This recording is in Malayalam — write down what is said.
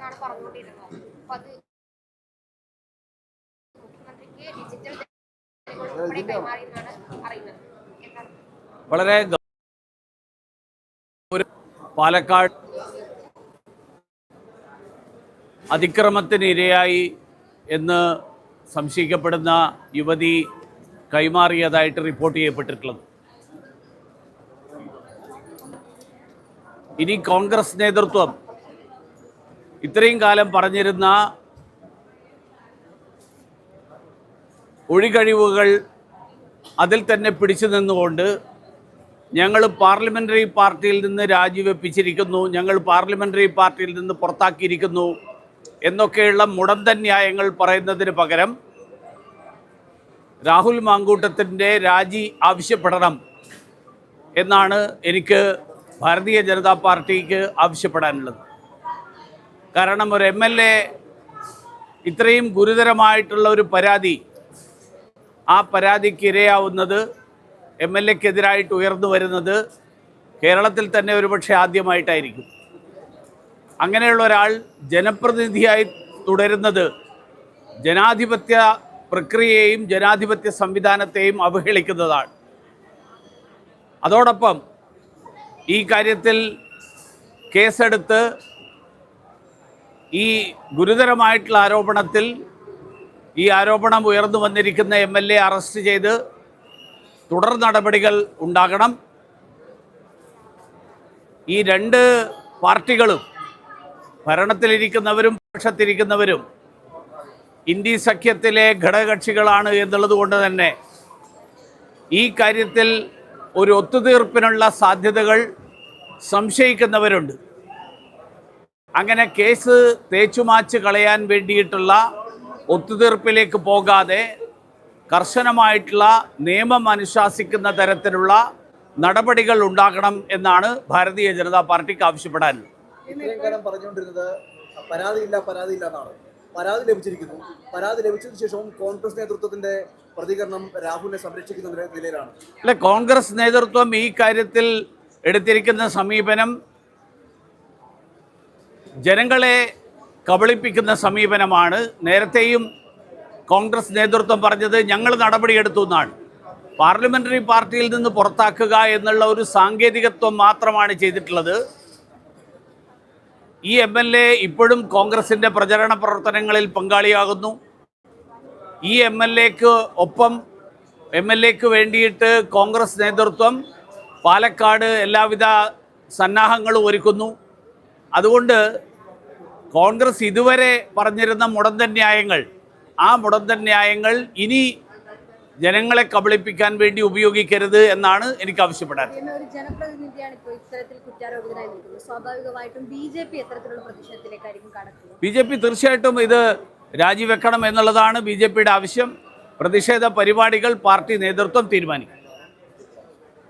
എന്നാണ് പറഞ്ഞുകൊണ്ടിരുന്നത് അപ്പൊ അത് മുഖ്യമന്ത്രിക്ക് ഡിജിറ്റൽ ഉൾപ്പെടെ കൈമാറി എന്നാണ് അറിയുന്നത്. വളരെ ഒരു പാലക്കാട് അതിക്രമത്തിന് ഇരയായി എന്ന് സംശയിക്കപ്പെടുന്ന യുവതി കൈമാറിയതായിട്ട് റിപ്പോർട്ട് ചെയ്യപ്പെട്ടിട്ടുള്ളത്. ഇനി കോൺഗ്രസ് നേതൃത്വം ഇത്രയും കാലം പറഞ്ഞിരുന്ന ഒഴികഴിവുകൾ അതിൽ തന്നെ പിടിച്ചു നിന്നുകൊണ്ട് ഞങ്ങൾ പാർലമെന്ററി പാർട്ടിയിൽ നിന്ന് രാജിവെപ്പിച്ചിരിക്കുന്നു ഞങ്ങൾ പാർലമെന്ററി പാർട്ടിയിൽ നിന്ന് പുറത്താക്കിയിരിക്കുന്നു എന്നൊക്കെയുള്ള മുടന്തൻ ന്യായങ്ങൾ പറയുന്നതിന് പകരം രാഹുൽ മാങ്കൂട്ടത്തിന്റെ രാജി ആവശ്യപ്പെടണം എന്നാണ് എനിക്ക് ഭാരതീയ ജനതാ പാർട്ടിക്ക് ആവശ്യപ്പെടാനുള്ളത്. കാരണം ഒരു എം എൽ എ ഇത്രയും ഗുരുതരമായിട്ടുള്ള ഒരു പരാതി ആ പരാതിക്ക് ഇരയാവുന്നത് എം എൽ എക്കെതിരായിട്ട് ഉയർന്നു വരുന്നത് കേരളത്തിൽ തന്നെ ഒരുപക്ഷെ ആദ്യമായിട്ടായിരിക്കും. അങ്ങനെയുള്ള ഒരാൾ ജനപ്രതിനിധിയായി തുടരുന്നത് ജനാധിപത്യ പ്രക്രിയയെയും ജനാധിപത്യ സംവിധാനത്തെയും അവഹേളിക്കുന്നതാണ്. അതോടൊപ്പം ഈ കാര്യത്തിൽ കേസെടുത്ത് ഈ ഗുരുതരമായിട്ടുള്ള ആരോപണത്തിൽ ഈ ആരോപണം ഉയർന്നു വന്നിരിക്കുന്ന എം എൽ എ അറസ്റ്റ് ചെയ്ത് തുടർ നടപടികൾ ഉണ്ടാകണം. ഈ രണ്ട് പാർട്ടികളും ഭരണത്തിലിരിക്കുന്നവരും പക്ഷത്തിരിക്കുന്നവരും ഇന്ത്യ സഖ്യത്തിലെ ഘടകകക്ഷികളാണ് എന്നുള്ളത് കൊണ്ട് തന്നെ ഈ കാര്യത്തിൽ ഒരു ഒത്തുതീർപ്പിനുള്ള സാധ്യതകൾ സംശയിക്കുന്നവരുണ്ട്. അങ്ങനെ കേസ് തേച്ചുമാച്ച് കളയാൻ വേണ്ടിയിട്ടുള്ള ഒത്തുതീർപ്പിലേക്ക് പോകാതെ കർശനമായിട്ടുള്ള നിയമം അനുശാസിക്കുന്ന തരത്തിലുള്ള നടപടികൾ ഉണ്ടാകണം എന്നാണ് ഭാരതീയ ജനതാ പാർട്ടിക്ക് ആവശ്യപ്പെടാനുള്ളത്. ഇത്രയും കാലം പറഞ്ഞുകൊണ്ടിരുന്നത് പരാതിയില്ല പരാതിയില്ല എന്നാണ്. പരാതി ലഭിച്ചിരിക്കുന്നു. പരാതി ലഭിച്ചതിന് ശേഷവും കോൺഗ്രസ് നേതൃത്വത്തിന്റെ പ്രതികരണം രാഹുലിനെ സംരക്ഷിക്കുന്ന നില- നിലയിലാണ്. അല്ല കോൺഗ്രസ് നേതൃത്വം ഈ കാര്യത്തിൽ എടുത്തിരിക്കുന്ന സമീപനം ജനങ്ങളെ കബളിപ്പിക്കുന്ന സമീപനമാണ്. നേരത്തെയും കോൺഗ്രസ് നേതൃത്വം പറഞ്ഞത് ഞങ്ങൾ നടപടിയെടുത്തു എന്നാണ്. പാർലമെന്ററി പാർട്ടിയിൽ നിന്ന് പുറത്താക്കുക എന്നുള്ള ഒരു സാങ്കേതികത്വം മാത്രമാണ് ചെയ്തിട്ടുള്ളത്. ഈ എം എൽ എ ഇപ്പോഴും കോൺഗ്രസിന്റെ പ്രചരണ പ്രവർത്തനങ്ങളിൽ പങ്കാളിയാകുന്നു. ഈ എം എൽ എക്ക് ഒപ്പം എം എൽ എക്ക് വേണ്ടിയിട്ട് കോൺഗ്രസ് നേതൃത്വം പാലക്കാട് എല്ലാവിധ സന്നാഹങ്ങളും ഒരുക്കുന്നു. അതുകൊണ്ട് കോൺഗ്രസ് ഇതുവരെ പറഞ്ഞിരുന്ന മുടന്തൻ ന്യായങ്ങൾ ആ മുടന്തൻ ന്യായങ്ങൾ ഇനി ജനങ്ങളെ കബളിപ്പിക്കാൻ വേണ്ടി ഉപയോഗിക്കരുത് എന്നാണ് എനിക്ക് ആവശ്യപ്പെടാൻ. ബി ജെ പി തീർച്ചയായിട്ടും ഇത് രാജിവെക്കണം എന്നുള്ളതാണ് ബി ജെ പിയുടെ ആവശ്യം. പ്രതിഷേധ പരിപാടികൾ പാർട്ടി നേതൃത്വം തീരുമാനിക്കും.